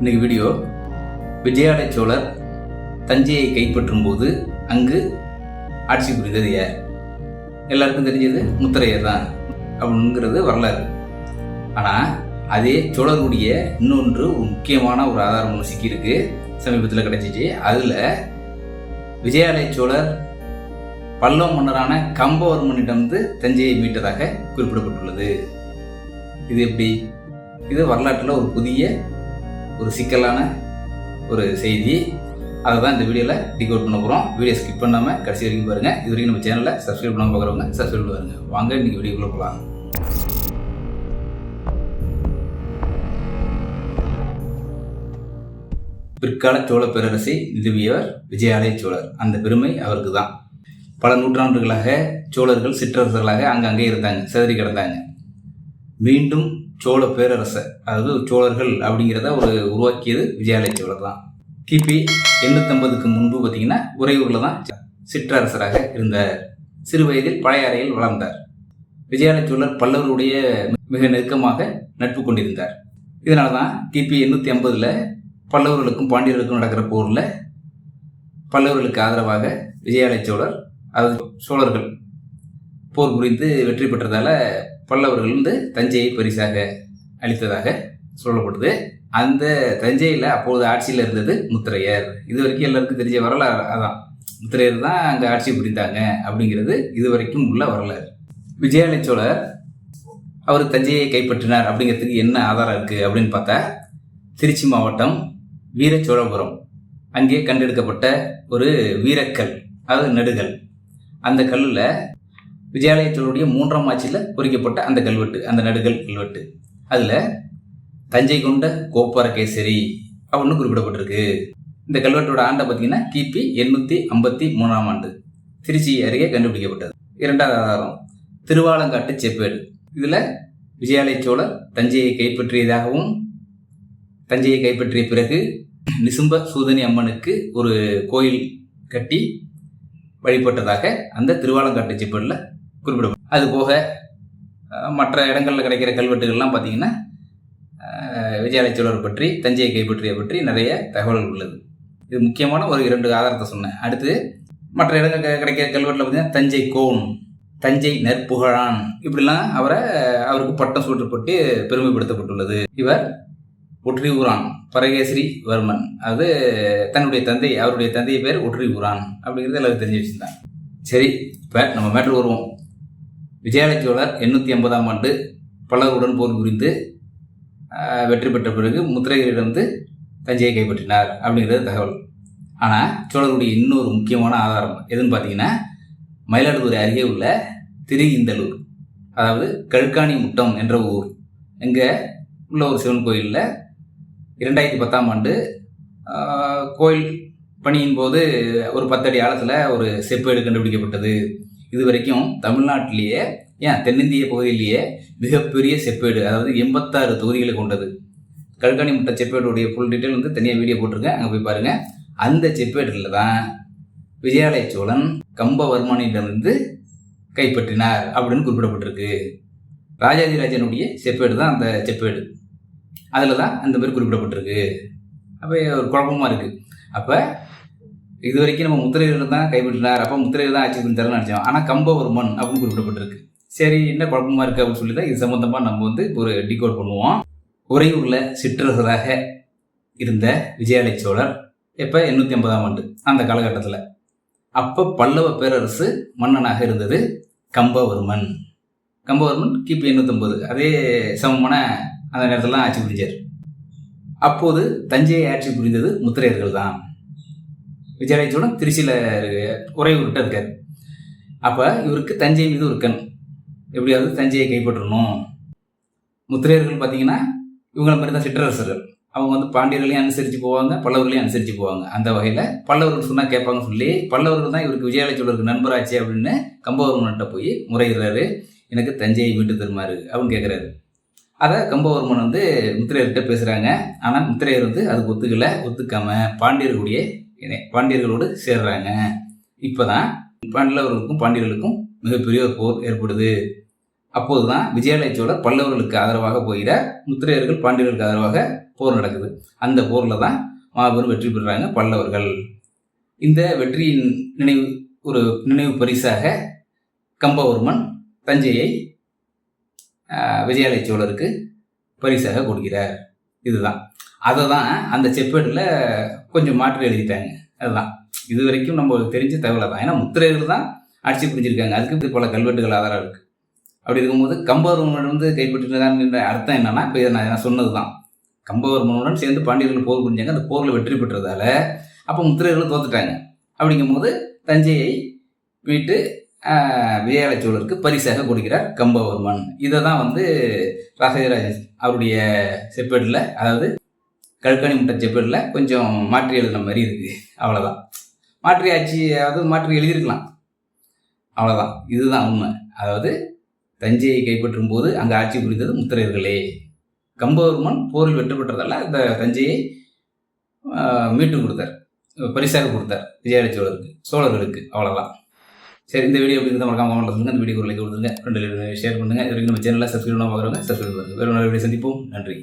இன்னைக்கு வீடியோ விஜயாலய சோழர் தஞ்சையை கைப்பற்றும் போது அங்கு ஆட்சி புரிந்தது யார் எல்லாருக்கும் தெரிஞ்சது முத்தரையர் தான் அப்படிங்கிறது வரலாறு. ஆனால் அதே சோழருடைய இன்னொன்று ஒரு முக்கியமான ஒரு ஆதாரம் ஒன்று சிக்கியிருக்கு சமீபத்தில் கிடைச்சிச்சு. அதில் விஜயாலய சோழர் பல்லவ மன்னரான கம்பவர்மனிடமிருந்து தஞ்சையை மீட்டதாக குறிப்பிடப்பட்டுள்ளது. இது எப்படி? இது வரலாற்றில் ஒரு புதிய ஒரு சிக்கலான ஒரு செய்தி. அதை தான் இந்த வீடியோவில் டிகோட் பண்ண போகிறோம் வீடியோ ஸ்கிப் பண்ணாமல் கடைசி வரைக்கும் பாருங்கள் இது வரைக்கும் நம்ம சேனலில் சப்ஸ்கிரைப் பண்ணாமல் பார்க்குறவங்க சப்ஸ்கிரைப் பாருங்க. வாங்க இன்றைக்கி வீடியோக்குள்ளே போகலாம் பிற்கால சோழ பேரரசை நிறுவியவர் விஜயாலய சோழர். அந்த பெருமை அவருக்கு தான் பல நூற்றாண்டுகளாக சோழர்கள் சிற்றரசர்களாக அங்கங்கே இருந்தாங்க சிதறி கிடந்தாங்க. மீண்டும் சோழ பேரரசை அதாவது சோழர்கள் அப்படிங்கிறத ஒரு உருவாக்கியது விஜயாலய சோழர் தான். கிபி எண்ணூத்தம்பதுக்கு முன்பு பார்த்தீங்கன்னா உறையூரில் தான் சிற்றரசராக இருந்தார். சிறு வயதில் பழைய அறையில் வளர்ந்தார். விஜயாலய சோழர் பல்லவருடைய மிக நெருக்கமாக நட்பு கொண்டிருந்தார். இதனால தான் கிபி எண்ணூற்றி ஐம்பதில் பல்லவர்களுக்கும் பாண்டியர்களுக்கும் நடக்கிற போரில் பல்லவர்களுக்கு ஆதரவாக விஜயாலய சோழர் அதாவது சோழர்கள் போர் புரிந்து வெற்றி பெற்றதால் பல்லவர்கள் வந்து தஞ்சையை பரிசாக அளித்ததாக சொல்லப்படுது அந்த தஞ்சையில் அப்போது ஆட்சியில் இருந்தது முத்திரையர். இது வரைக்கும் எல்லாருக்கும் தெரிஞ்ச வரலாறு அதான். முத்திரையர் தான் அங்கே ஆட்சி புரிந்தாங்க அப்படிங்கிறது இது வரைக்கும் உள்ள வரலாறு. விஜயாலய சோழர் அவர் தஞ்சையை கைப்பற்றினார் அப்படிங்கிறதுக்கு என்ன ஆதாரம் இருக்குது அப்படின்னு பார்த்தா திருச்சி மாவட்டம் வீரச்சோழபுரம் அங்கே கண்டெடுக்கப்பட்ட ஒரு வீரக்கல் அதாவது நெடுகல். அந்த கல்லில் விஜயாலயத்தினுடைய மூன்றாம் ஆட்சியில் பொறிக்கப்பட்ட அந்த கல்வெட்டு அந்த நடுகல் கல்வெட்டு. அதில் தஞ்சை கொண்ட கோப்பரகேசரி அப்படின்னு குறிப்பிடப்பட்டிருக்கு. இந்த கல்வெட்டோட ஆண்டை பார்த்தீங்கன்னா கிபி எண்ணூற்றி ஐம்பத்தி மூணாம் ஆண்டு. திருச்சி அருகே கண்டுபிடிக்கப்பட்டது. இரண்டாவது ஆதாரம் திருவாலங்காட்டு செப்பேடு. இதில் விஜயாலய சோழர் தஞ்சையை கைப்பற்றியதாகவும் தஞ்சையை கைப்பற்றிய பிறகு நிசும்ப சூதனி அம்மனுக்கு ஒரு கோயில் கட்டி வழிபட்டதாக அந்த திருவாலங்காட்டு செப்பேடில் குறிப்பிடப்படும் அது போக மற்ற இடங்களில் கிடைக்கிற கல்வெட்டுகள்லாம் பார்த்தீங்கன்னா விஜயாலய சோழர் பற்றி தஞ்சையை கைப்பற்றிய பற்றி நிறைய தகவல்கள் உள்ளது. இது முக்கியமான ஒரு இரண்டு ஆதாரத்தை சொன்னேன். அடுத்து மற்ற இடங்கள் கிடைக்கிற கல்வெட்டில் பார்த்தீங்கன்னா தஞ்சை கோன் தஞ்சை நற்புகழான் இப்படிலாம் அவரை அவருக்கு பட்டம் சூட்டப்பட்டு பெருமைப்படுத்தப்பட்டுள்ளது. இவர் ஒற்றியூரான் பரகேசரி வர்மன். அது தன்னுடைய தந்தை அவருடைய தந்தை பேர் ஒற்றியூரான் அப்படிங்கிறது எல்லாரும் தெரிஞ்சு வச்சுருந்தாங்க சரி இப்போ நம்ம மேட்ரு வருவோம். விஜயாலய சோழர் எண்ணூற்றி ஐம்பதாம் ஆண்டு பல்லவருடன் போர் புரிந்து வெற்றி பெற்ற பிறகு முத்திரையரிடமிருந்து தஞ்சையை கைப்பற்றினார் அப்படிங்கிறது தகவல். ஆனால் சோழருடைய இன்னொரு முக்கியமான ஆதாரம் எதுன்னு பார்த்தீங்கன்னா மயிலாடுதுறை அருகே உள்ள திருஇந்தலூர் அதாவது கழுக்காணி முட்டம் என்ற ஊர். இங்கே உள்ள ஒரு சிவன் கோயிலில் இரண்டாயிரத்தி பத்தாம் ஆண்டு கோயில் பணியின் போது ஒரு பத்தடி ஆழத்தில் ஒரு செப்பேடு கண்டுபிடிக்கப்பட்டது. இது வரைக்கும் தமிழ்நாட்டிலேயே ஏன் தென்னிந்திய பகுதியிலேயே மிகப்பெரிய செப்பேடு அதாவது எண்பத்தாறு தொகுதிகளை கொண்டது. கல்காணி முட்டை செப்பேடுடைய ஃபுல் டீட்டெயில் வந்து தனியாக வீடியோ போட்டிருக்கேன். அங்கே போய் பாருங்கள் அந்த செப்பேட்டில் தான் விஜயாலய சோழன் கம்பவர்மனிடமிருந்து கைப்பற்றினார் அப்படின்னு குறிப்பிடப்பட்டிருக்கு. ராஜாதிராஜனுடைய செப்பேடு தான் அந்த செப்பேடு. அதில் தான் அந்த மாதிரி குறிப்பிடப்பட்டிருக்கு. அப்போ ஒரு குழப்பமாக இருக்குது அப்போ இது வரைக்கும் நம்ம முத்திரையில் தான் கைப்பற்றினார் அப்போ முத்திரையர் தான் ஆட்சி புரிந்தார்னு நினச்சோம் ஆனால் கம்பவர்மன் அப்படின்னு குறிப்பிடப்பட்டிருக்கு. சரி என்ன குழப்பமாக இருக்குது அப்படின்னு சொல்லி தான் இது சம்மந்தமாக நம்ம வந்து ஒரு டிகோட் பண்ணுவோம். உறையூரில் சிற்றரசராக இருந்த விஜயாலய சோழர் இப்போ எண்ணூற்றி ஐம்பதாம் ஆண்டு அந்த காலகட்டத்தில். அப்போ பல்லவ பேரரசு மன்னனாக இருந்தது கம்பவர்மன். கம்பவர்மன் கிபி எண்ணூற்றம்பது அதே சமமான அந்த நேரத்தில் ஆட்சி புரிஞ்சார். அப்போது தஞ்சையை ஆட்சி புரிந்தது முத்திரையர்கள் தான் விஜயாலய சோழன் திருச்சியில் உறையூர்கிட்ட இருக்கார். அப்போ இவருக்கு தஞ்சை மீது ஒரு கண். எப்படியாவது தஞ்சையை கைப்பற்றணும். முத்திரையர்கள் பார்த்தீங்கன்னா இவங்கள மாதிரி தான் சிற்றரசர்கள் அவங்க வந்து பாண்டியர்களையும் அனுசரித்து போவாங்க பல்லவர்களையும் அனுசரித்து போவாங்க. அந்த வகையில் பல்லவர்கள் சொன்னால் கேட்பாங்க சொல்லி பல்லவர்கள் தான் இவருக்கு விஜயாலய சோழருக்கு நண்பராச்சு அப்படின்னு கம்பவர்மன்கிட்ட போய் முறையிடுறாரு. எனக்கு தஞ்சையை மீட்டு தருமாறு அப்படின்னு கேட்குறாரு அதை கம்பவர்மன் வந்து முத்திரையர்கிட்ட பேசுகிறாங்க ஆனால் முத்திரையர் வந்து அதுக்கு ஒத்துக்கலை ஒத்துக்காமல் பாண்டியர்களுடைய பாண்டியர்களோடு சேர்றாங்க. இப்போ தான் பல்லவர்களுக்கும் பாண்டியர்களுக்கும் மிகப்பெரிய ஒரு போர் ஏற்படுது. அப்போதுதான் விஜயாலய சோழர் பல்லவர்களுக்கு ஆதரவாக போகிறார் முத்திரையர்கள் பாண்டியர்களுக்கு ஆதரவாக போர் நடக்குது. அந்த போரில் தான் மாபெரும் வெற்றி பெறுறாங்க பல்லவர்கள். இந்த வெற்றியின் நினைவு ஒரு நினைவு பரிசாக கம்பவர்மன் தஞ்சையை விஜயாலய சோழருக்கு பரிசாக கொடுக்கிறார். இதுதான். அதை தான் அந்த செப்பேடில் கொஞ்சம் மாற்றி எழுதிட்டாங்க. அதுதான். இது வரைக்கும் நம்ம தெரிஞ்ச தகவலை தான் ஏன்னா முத்திரையர்கள் தான் அடிச்சு பிடிச்சிருக்காங்க. அதுக்கு பல கல்வெட்டுகள் ஆதாரம் இருக்கு. அப்படி இருக்கும்போது கம்பவர்மன் வந்து கைப்பற்றினதான்ற அர்த்தம் என்னன்னா இப்போ இதை நான் நான் சொன்னது தான் கம்பவர்மனுடன் சேர்ந்து பாண்டியர்கள் போர் புரிஞ்சாங்க. அந்த போரில் வெற்றி பெற்றதால அப்போ முத்திரையர்கள் தோத்துட்டாங்க. அப்படிங்கும்போது தஞ்சையை மீட்டு ஆஹ், விஜயாலய சோழருக்கு பரிசாக கொடுக்கிறார் கம்பவர்மன். இதை தான் வந்து ராசராஜன் அவருடைய செப்பேட்டில் அதாவது கல்கனி முட்டை செப்பேட்டில் கொஞ்சம் மாற்றி எழுதின மாதிரி இருக்குது அவ்வளோதான் மாற்றி ஆட்சி அதாவது மாற்றி எழுதியிருக்கலாம். அவ்வளோதான் இதுதான் உண்மை. அதாவது தஞ்சையை கைப்பற்றும் போது அங்கே ஆட்சி புரிந்தது முத்திரையர்களே. கம்பவர்மன் போரில் வெற்றி பெற்றதால இந்த தஞ்சையை மீட்டு கொடுத்தார். பரிசாக கொடுத்தார் விஜயாலய சோழருக்கு சோழர்களுக்கு. அவ்வளோதான் சரி இந்த வீடியோ எப்படி இருந்தால் மறக்காம கமெண்ட்ல சொல்லுங்க. இந்த வீடியோ லைக் கொடுத்துருங்க. ரெண்டு ஷேர் பண்ணுங்க. இது வரைக்கும் நம்ம சேனலில் சப்ஸ்கிரைப் பண்ணாம பார்க்குறவங்க சப்ஸ்கிரைப் பண்ணுங்கள் வேறு நல்ல வீடியோ சந்திப்போம். நன்றி.